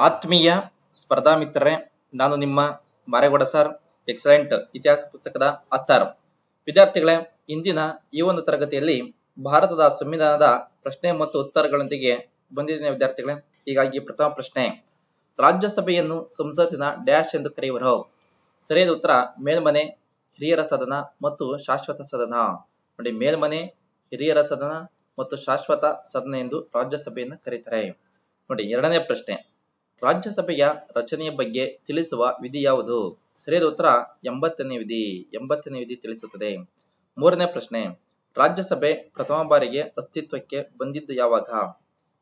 ಆತ್ಮೀಯ ಸ್ಪರ್ಧಾ ಮಿತ್ರರೇ, ನಾನು ನಿಮ್ಮ ಮಾರೇಗೌಡ ಸರ್, ಎಕ್ಸಲೆಂಟ್ ಇತಿಹಾಸ ಪುಸ್ತಕದ ಅತ್ತಾರ ವಿದ್ಯಾರ್ಥಿಗಳೇ, ಇಂದಿನ ಈ ಒಂದು ತರಗತಿಯಲ್ಲಿ ಭಾರತದ ಸಂವಿಧಾನದ ಪ್ರಶ್ನೆ ಮತ್ತು ಉತ್ತರಗಳೊಂದಿಗೆ ಬಂದಿದ್ದೇನೆ ವಿದ್ಯಾರ್ಥಿಗಳೇ. ಹೀಗಾಗಿ ಪ್ರಥಮ ಪ್ರಶ್ನೆ, ರಾಜ್ಯಸಭೆಯನ್ನು ಸಂಸತ್ತಿನ ಡ್ಯಾಶ್ ಎಂದು ಕರೆಯುವರು. ಸರಿಯಾದ ಉತ್ತರ, ಮೇಲ್ಮನೆ, ಹಿರಿಯರ ಸದನ ಮತ್ತು ಶಾಶ್ವತ ಸದನ. ನೋಡಿ, ಮೇಲ್ಮನೆ, ಹಿರಿಯರ ಸದನ ಮತ್ತು ಶಾಶ್ವತ ಸದನ ಎಂದು ರಾಜ್ಯಸಭೆಯನ್ನು ಕರೀತಾರೆ. ನೋಡಿ, ಎರಡನೇ ಪ್ರಶ್ನೆ ರಾಜ್ಯಸಭೆಯ ರಚನೆಯ ಬಗ್ಗೆ ತಿಳಿಸುವ ವಿಧಿ ಯಾವುದು? ಸರಿಯಾದ ಉತ್ತರ ಎಂಬತ್ತನೇ ವಿಧಿ. ಎಂಬತ್ತನೇ ವಿಧಿ ತಿಳಿಸುತ್ತದೆ. ಮೂರನೇ ಪ್ರಶ್ನೆ. ರಾಜ್ಯಸಭೆ ಪ್ರಥಮ ಬಾರಿಗೆ ಅಸ್ತಿತ್ವಕ್ಕೆ ಬಂದಿದ್ದು ಯಾವಾಗ?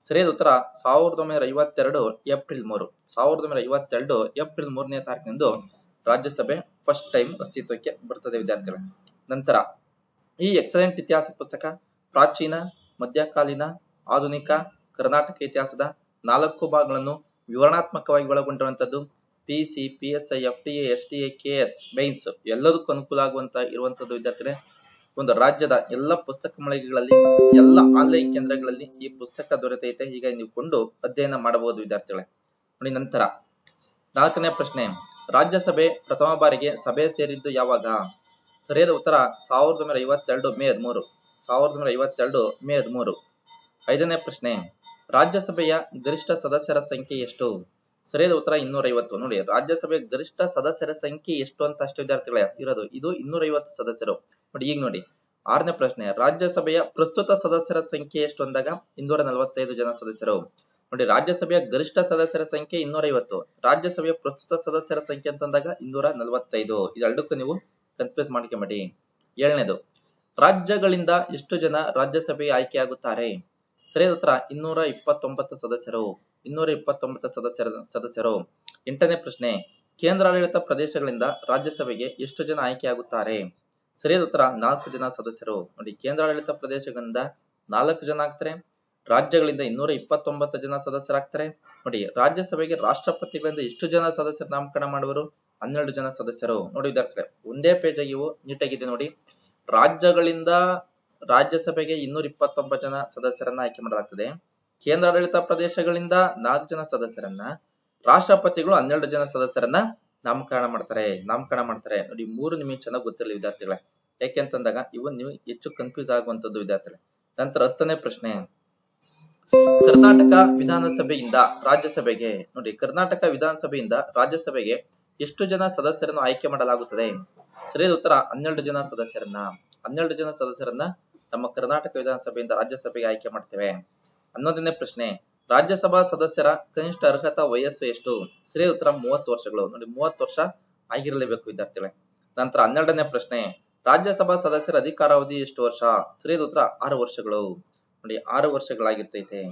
ಸರಿಯಾದ ಉತ್ತರ ಸಾವಿರದ ಒಂಬೈನೂರ ಐವತ್ತೆರಡು ಏಪ್ರಿಲ್ ಮೂರು. ಸಾವಿರದ ಒಂಬೈನೂರ ಐವತ್ತೆರಡು ಏಪ್ರಿಲ್ ಮೂರನೇ ತಾರೀಕಿನಂದು ರಾಜ್ಯಸಭೆ ಫಸ್ಟ್ ಟೈಮ್ ಅಸ್ತಿತ್ವಕ್ಕೆ ಬರ್ತದೆ, ವಿದ್ಯಾರ್ಥಿಗಳು. ನಂತರ, ಈ ಎಕ್ಸಲೆಂಟ್ ಇತಿಹಾಸ ಪುಸ್ತಕ, ಪ್ರಾಚೀನ, ಮಧ್ಯಕಾಲೀನ, ಆಧುನಿಕ, ಕರ್ನಾಟಕ ಇತಿಹಾಸದ ನಾಲ್ಕು ಭಾಗಗಳನ್ನು ವಿವರಣಾತ್ಮಕವಾಗಿ ಒಳಗೊಂಡಿರುವಂತದ್ದು P C P S I F T S T A K S mains ಎಲ್ಲದಕ್ಕೂ ಅನುಕೂಲ ಆಗುವಂತ ಇರುವಂತದ್ದು ವಿದ್ಯಾರ್ಥಿಗಳೇ, ಒಂದು ರಾಜ್ಯದ ಎಲ್ಲ ಪುಸ್ತಕ ಮಳಿಗೆಗಳಲ್ಲಿ, ಎಲ್ಲ ಆನ್ಲೈನ್ ಕೇಂದ್ರಗಳಲ್ಲಿ ಈ ಪುಸ್ತಕ ದೊರೆತೈತೆ. ಹೀಗಾಗಿ ನೀವು ಕೊಂಡು ಅಧ್ಯಯನ ಮಾಡಬಹುದು ವಿದ್ಯಾರ್ಥಿಗಳೇ. ನೋಡಿ ನಂತರ ನಾಲ್ಕನೇ ಪ್ರಶ್ನೆ, ರಾಜ್ಯಸಭೆ ಪ್ರಥಮ ಬಾರಿಗೆ ಸಭೆ ಸೇರಿದ್ದು ಯಾವಾಗ? ಸರಿಯಾದ ಉತ್ತರ ಸಾವಿರದ ಒಂಬೈನೂರ ಐವತ್ತೆರಡು ಮೇ ಹದಿಮೂರು. ಸಾವಿರದ ಒಂಬೈನೂರ ಐವತ್ತೆರಡು ಮೇ ಹದಿಮೂರು. ಐದನೇ ಪ್ರಶ್ನೆ ರಾಜ್ಯಸಭೆಯ ಗರಿಷ್ಠ ಸದಸ್ಯರ ಸಂಖ್ಯೆ ಎಷ್ಟು? ಸರಿಯಾದ ಉತ್ತರ ಇನ್ನೂರ ಐವತ್ತು ನೋಡಿ, ರಾಜ್ಯಸಭೆಯ ಗರಿಷ್ಠ ಸದಸ್ಯರ ಸಂಖ್ಯೆ ಎಷ್ಟು ಅಂತ ಅಷ್ಟು ವಿದ್ಯಾರ್ಥಿಗಳೇ ಇರೋದು. ಇದು ಇನ್ನೂರ ಐವತ್ತು ಸದಸ್ಯರು. ನೋಡಿ, ಈಗ ನೋಡಿ. ಆರನೇ ಪ್ರಶ್ನೆ, ರಾಜ್ಯಸಭೆಯ ಪ್ರಸ್ತುತ ಸದಸ್ಯರ ಸಂಖ್ಯೆ ಎಷ್ಟು ಅಂದಾಗ ಇನ್ನೂರ ನಲವತ್ತೈದು ಜನ ಸದಸ್ಯರು. ನೋಡಿ, ರಾಜ್ಯಸಭೆಯ ಗರಿಷ್ಠ ಸದಸ್ಯರ ಸಂಖ್ಯೆ ಇನ್ನೂರ ಐವತ್ತು ರಾಜ್ಯಸಭೆಯ ಪ್ರಸ್ತುತ ಸದಸ್ಯರ ಸಂಖ್ಯೆ ಅಂತಂದಾಗ ಇನ್ನೂರ ನಲವತ್ತೈದು ಇದೆರಡಕ್ಕೂ ನೀವು ಕನ್ಫ್ಯೂಸ್ ಮಾಡ್ಕೊಂಬೇಡಿ. ಏಳನೇದು, ರಾಜ್ಯಗಳಿಂದ ಎಷ್ಟು ಜನ ರಾಜ್ಯಸಭೆಗೆ ಆಯ್ಕೆಯಾಗುತ್ತಾರೆ ಸರಿಯಾದ ಉತ್ತರ, ಇನ್ನೂರ ಇಪ್ಪತ್ತೊಂಬತ್ತು ಸದಸ್ಯರು, ಇನ್ನೂರ ಇಪ್ಪತ್ತೊಂಬತ್ತು ಸದಸ್ಯರ, ಸದಸ್ಯರು. ಎಂಟನೇ ಪ್ರಶ್ನೆ, ಕೇಂದ್ರಾಡಳಿತ ಪ್ರದೇಶಗಳಿಂದ ರಾಜ್ಯಸಭೆಗೆ ಎಷ್ಟು ಜನ ಆಯ್ಕೆಯಾಗುತ್ತಾರೆ? ಸರಿಯಾದ ಉತ್ತರ, ನಾಲ್ಕು ಜನ ಸದಸ್ಯರು. ನೋಡಿ, ಕೇಂದ್ರಾಡಳಿತ ಪ್ರದೇಶಗಳಿಂದ ನಾಲ್ಕು ಜನ ಆಗ್ತಾರೆ, ರಾಜ್ಯಗಳಿಂದ ಇನ್ನೂರ ಇಪ್ಪತ್ತೊಂಬತ್ತು ಜನ ಸದಸ್ಯರಾಗ್ತಾರೆ. ನೋಡಿ, ರಾಜ್ಯಸಭೆಗೆ ರಾಷ್ಟ್ರಪತಿಗಳಿಂದ ಎಷ್ಟು ಜನ ಸದಸ್ಯರು ನಾಮಕರಣ ಮಾಡುವರು? ಹನ್ನೆರಡು ಜನ ಸದಸ್ಯರು. ನೋಡಿ, ವಿದ್ಯಾರ್ಥಿಗಳೇ, ಒಂದೇ ಪೇಜ್ ಇವು ನೀಟಾಗಿದೆ ನೋಡಿ. ರಾಜ್ಯಗಳಿಂದ ರಾಜ್ಯಸಭೆಗೆ ಇನ್ನೂರ ಇಪ್ಪತ್ತೊಂಬತ್ತು ಜನ ಸದಸ್ಯರನ್ನ ಆಯ್ಕೆ ಮಾಡಲಾಗ್ತದೆ. ಕೇಂದ್ರಾಡಳಿತ ಪ್ರದೇಶಗಳಿಂದ ನಾಲ್ಕು ಜನ ಸದಸ್ಯರನ್ನ, ರಾಷ್ಟ್ರಪತಿಗಳು ಹನ್ನೆರಡು ಜನ ಸದಸ್ಯರನ್ನ ನಾಮಕರಣ ಮಾಡ್ತಾರೆ. ನಾಮಕರಣ ಮಾಡ್ತಾರೆ. ನೋಡಿ, ಮೂರು ನಿಮಿಷ ಚೆನ್ನಾಗಿ ಗೊತ್ತಿರಲಿ ವಿದ್ಯಾರ್ಥಿಗಳೇ. ಯಾಕೆಂತಂದಾಗ ಇವು ನೀವು ಹೆಚ್ಚು ಕನ್ಫ್ಯೂಸ್ ಆಗುವಂತದ್ದು ವಿದ್ಯಾರ್ಥಿಗಳೇ. ನಂತರ ಹತ್ತನೇ ಪ್ರಶ್ನೆ. ಕರ್ನಾಟಕ ವಿಧಾನಸಭೆಯಿಂದ ರಾಜ್ಯಸಭೆಗೆ, ನೋಡಿ, ಕರ್ನಾಟಕ ವಿಧಾನಸಭೆಯಿಂದ ರಾಜ್ಯಸಭೆಗೆ ಎಷ್ಟು ಜನ ಸದಸ್ಯರನ್ನು ಆಯ್ಕೆ ಮಾಡಲಾಗುತ್ತದೆ? ಸರಿಯಾದ ಉತ್ತರ, ಹನ್ನೆರಡು ಜನ ಸದಸ್ಯರನ್ನ. ಹನ್ನೆರಡು ಜನ ಸದಸ್ಯರನ್ನ ನಮ್ಮ ಕರ್ನಾಟಕ ವಿಧಾನಸಭೆಯಿಂದ ರಾಜ್ಯಸಭೆಗೆ ಆಯ್ಕೆ ಮಾಡ್ತೇವೆ. ಹನ್ನೊಂದನೇ ಪ್ರಶ್ನೆ. ರಾಜ್ಯಸಭಾ ಸದಸ್ಯರ ಕನಿಷ್ಠ ಅರ್ಹತಾ ವಯಸ್ಸು ಎಷ್ಟು? ಸರಿ ಉತ್ತರ ಮೂವತ್ತು ವರ್ಷಗಳು. ನೋಡಿ, ಮೂವತ್ತು ವರ್ಷ ಆಗಿರಲೇಬೇಕು, ವಿದ್ಯಾರ್ಥಿಗಳೇ. ನಂತರ ಹನ್ನೆರಡನೇ ಪ್ರಶ್ನೆ. ರಾಜ್ಯಸಭಾ ಸದಸ್ಯರ ಅಧಿಕಾರಾವಧಿ ಎಷ್ಟು ವರ್ಷ? ಸರಿ ಉತ್ತರ ಆರು ವರ್ಷಗಳು. ನೋಡಿ, ಆರು ವರ್ಷಗಳಾಗಿರ್ತೈತೆ.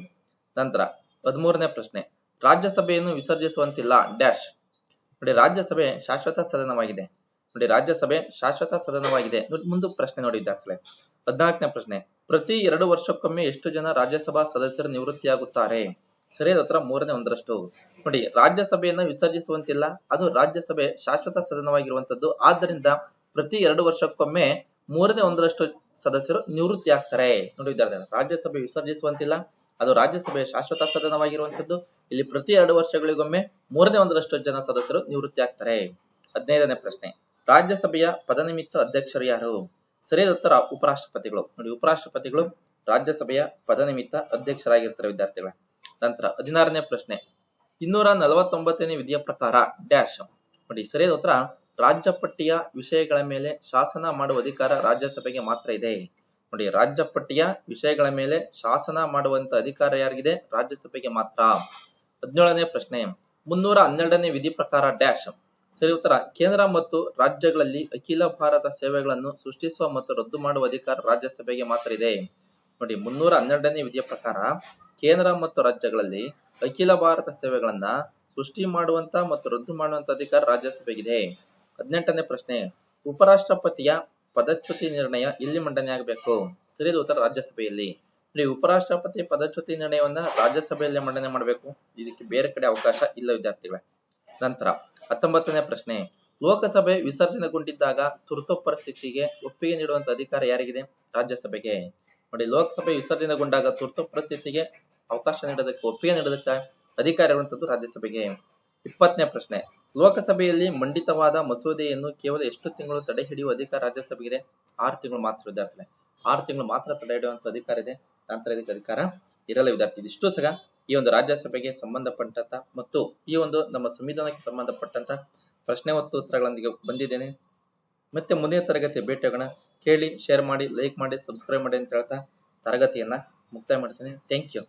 ನಂತರ ಹದಿಮೂರನೇ ಪ್ರಶ್ನೆ. ರಾಜ್ಯಸಭೆಯನ್ನು ವಿಸರ್ಜಿಸುವಂತಿಲ್ಲ, ಡ್ಯಾಶ್. ನೋಡಿ, ರಾಜ್ಯಸಭೆ ಶಾಶ್ವತ ಸದನವಾಗಿದೆ. ನೋಡಿ, ರಾಜ್ಯಸಭೆ ಶಾಶ್ವತ ಸದನವಾಗಿದೆ. ಮುಂದೆ ಪ್ರಶ್ನೆ ನೋಡಿ, ವಿದ್ಯಾರ್ಥಿಗಳೇ. ಹದಿನಾಲ್ಕನೇ ಪ್ರಶ್ನೆ, ಪ್ರತಿ ಎರಡು ವರ್ಷಕ್ಕೊಮ್ಮೆ ಎಷ್ಟು ಜನ ರಾಜ್ಯಸಭಾ ಸದಸ್ಯರು ನಿವೃತ್ತಿಯಾಗುತ್ತಾರೆ? ಸರಿಯಾದ ಉತ್ತರ ಮೂರನೇ ಒಂದರಷ್ಟು. ನೋಡಿ, ರಾಜ್ಯಸಭೆಯನ್ನು ವಿಸರ್ಜಿಸುವಂತಿಲ್ಲ, ಅದು ರಾಜ್ಯಸಭೆ ಶಾಶ್ವತ ಸದನವಾಗಿರುವಂತದ್ದು. ಆದ್ದರಿಂದ ಪ್ರತಿ ಎರಡು ವರ್ಷಕ್ಕೊಮ್ಮೆ ಮೂರನೇ ಒಂದರಷ್ಟು ಸದಸ್ಯರು ನಿವೃತ್ತಿ ಆಗ್ತಾರೆ ನೋಡಿ ವಿದ್ಯಾರ್ಥಿ ರಾಜ್ಯಸಭೆ ವಿಸರ್ಜಿಸುವಂತಿಲ್ಲ, ಅದು ರಾಜ್ಯಸಭೆಯ ಶಾಶ್ವತ ಸದನವಾಗಿರುವಂತದ್ದು. ಇಲ್ಲಿ ಪ್ರತಿ ಎರಡು ವರ್ಷಗಳಿಗೊಮ್ಮೆ ಮೂರನೇ ಒಂದರಷ್ಟು ಜನ ಸದಸ್ಯರು ನಿವೃತ್ತಿ ಆಗ್ತಾರೆ ಹದಿನೈದನೇ ಪ್ರಶ್ನೆ, ರಾಜ್ಯಸಭೆಯ ಪದನಿಮಿತ್ತ ಅಧ್ಯಕ್ಷರು ಯಾರು? ಸರಿಯಾದ ಉಪರಾಷ್ಟ್ರಪತಿಗಳು. ನೋಡಿ, ಉಪರಾಷ್ಟ್ರಪತಿಗಳು ರಾಜ್ಯಸಭೆಯ ಪದನಿಮಿತ್ತ ಅಧ್ಯಕ್ಷರಾಗಿರ್ತಾರೆ ವಿದ್ಯಾರ್ಥಿಗಳ. ನಂತರ ಹದಿನಾರನೇ ಪ್ರಶ್ನೆ. ಇನ್ನೂರ ನಲವತ್ತೊಂಬತ್ತನೇ ವಿಧಿಯ ಪ್ರಕಾರ ಡ್ಯಾಶ್. ನೋಡಿ, ಸರಿಯಾದ ಉತ್ತರ ರಾಜ್ಯ ಪಟ್ಟಿಯ ವಿಷಯಗಳ ಮೇಲೆ ಶಾಸನ ಮಾಡುವ ಅಧಿಕಾರ ರಾಜ್ಯಸಭೆಗೆ ಮಾತ್ರ ಇದೆ. ನೋಡಿ, ರಾಜ್ಯ ಪಟ್ಟಿಯ ವಿಷಯಗಳ ಮೇಲೆ ಶಾಸನ ಮಾಡುವಂತ ಅಧಿಕಾರ ಯಾರಿಗಿದೆ? ರಾಜ್ಯಸಭೆಗೆ ಮಾತ್ರ. ಹದಿನೇಳನೇ ಪ್ರಶ್ನೆ. ಮುನ್ನೂರ ಹನ್ನೆರಡನೇ ವಿಧಿ ಪ್ರಕಾರ ಡ್ಯಾಶ್. ಸರಿ, ಉತ್ತರ. ಕೇಂದ್ರ ಮತ್ತು ರಾಜ್ಯಗಳಲ್ಲಿ ಅಖಿಲ ಭಾರತ ಸೇವೆಗಳನ್ನು ಸೃಷ್ಟಿಸುವ ಮತ್ತು ರದ್ದು ಮಾಡುವ ಅಧಿಕಾರ ರಾಜ್ಯಸಭೆಗೆ ಮಾತ್ರ ಇದೆ. ನೋಡಿ, ಮುನ್ನೂರ ಹನ್ನೆರಡನೇ ವಿಧಿಯ ಪ್ರಕಾರ ಕೇಂದ್ರ ಮತ್ತು ರಾಜ್ಯಗಳಲ್ಲಿ ಅಖಿಲ ಭಾರತ ಸೇವೆಗಳನ್ನ ಸೃಷ್ಟಿ ಮಾಡುವಂತ ಮತ್ತು ರದ್ದು ಮಾಡುವಂತ ಅಧಿಕಾರ ರಾಜ್ಯಸಭೆಗಿದೆ. ಹದಿನೆಂಟನೇ ಪ್ರಶ್ನೆ. ಉಪರಾಷ್ಟ್ರಪತಿಯ ಪದಚ್ಯುತಿ ನಿರ್ಣಯ ಇಲ್ಲಿ ಮಂಡನೆ ಆಗಬೇಕು? ಸರಿ ಉತ್ತರ ರಾಜ್ಯಸಭೆಯಲ್ಲಿ. ನೋಡಿ, ಉಪರಾಷ್ಟ್ರಪತಿ ಪದಚ್ಯುತಿ ನಿರ್ಣಯವನ್ನ ರಾಜ್ಯಸಭೆಯಲ್ಲಿ ಮಂಡನೆ ಮಾಡಬೇಕು. ಇದಕ್ಕೆ ಬೇರೆ ಕಡೆ ಅವಕಾಶ ಇಲ್ಲ, ವಿದ್ಯಾರ್ಥಿಗಳೇ. ನಂತರ ಹತ್ತೊಂಬತ್ತನೇ ಪ್ರಶ್ನೆ. ಲೋಕಸಭೆ ವಿಸರ್ಜನೆಗೊಂಡಿದ್ದಾಗ ತುರ್ತು ಪರಿಸ್ಥಿತಿಗೆ ಒಪ್ಪಿಗೆ ನೀಡುವಂತ ಅಧಿಕಾರ ಯಾರಿಗಿದೆ? ರಾಜ್ಯಸಭೆಗೆ. ನೋಡಿ, ಲೋಕಸಭೆ ವಿಸರ್ಜನೆಗೊಂಡಾಗ ತುರ್ತು ಪರಿಸ್ಥಿತಿಗೆ ಅವಕಾಶ ನೀಡೋದಕ್ಕೆ ಒಪ್ಪಿಗೆ ನೀಡೋದಕ್ಕೆ ಅಧಿಕಾರ ಇರುವಂತದ್ದು ರಾಜ್ಯಸಭೆಗೆ. ಇಪ್ಪತ್ತನೇ ಪ್ರಶ್ನೆ. ಲೋಕಸಭೆಯಲ್ಲಿ ಮಂಡಿತವಾದ ಮಸೂದೆಯನ್ನು ಕೇವಲ ಎಷ್ಟು ತಿಂಗಳು ತಡೆ ಹಿಡಿಯುವ ಅಧಿಕಾರ ರಾಜ್ಯಸಭೆಗೆ ಆರು ತಿಂಗಳು ಮಾತ್ರ, ವಿದ್ಯಾರ್ಥಿಗಳೇ. ಆರು ತಿಂಗಳು ಮಾತ್ರ ತಡೆ ಹಿಡಿಯುವಂತ ಅಧಿಕಾರ ಇದೆ. ನಂತರ ಇದಕ್ಕೆ ಅಧಿಕಾರ ಇರಲ್ಲ, ವಿದ್ಯಾರ್ಥಿ. ಇದಿಷ್ಟು ಸಹ ಈ ಒಂದು ರಾಜ್ಯಸಭೆಗೆ ಸಂಬಂಧಪಟ್ಟಂತ ಮತ್ತು ಈ ಒಂದು ನಮ್ಮ ಸಂವಿಧಾನಕ್ಕೆ ಸಂಬಂಧಪಟ್ಟಂತ ಪ್ರಶ್ನೆ ಮತ್ತು ಉತ್ತರಗಳೊಂದಿಗೆ ಬಂದಿದ್ದೇನೆ. ಮತ್ತೆ ಮುಂದಿನ ತರಗತಿ ಭೇಟಿಯಾಗೋಣ. ಕೇಳಿ ಶೇರ್ ಮಾಡಿ ಲೈಕ್ ಮಾಡಿ ಸಬ್ಸ್ಕ್ರೈಬ್ ಮಾಡಿ ಅಂತ ಹೇಳ್ತಾ ತರಗತಿಯನ್ನ ಮುಕ್ತಾಯ ಮಾಡ್ತೇನೆ. Thank you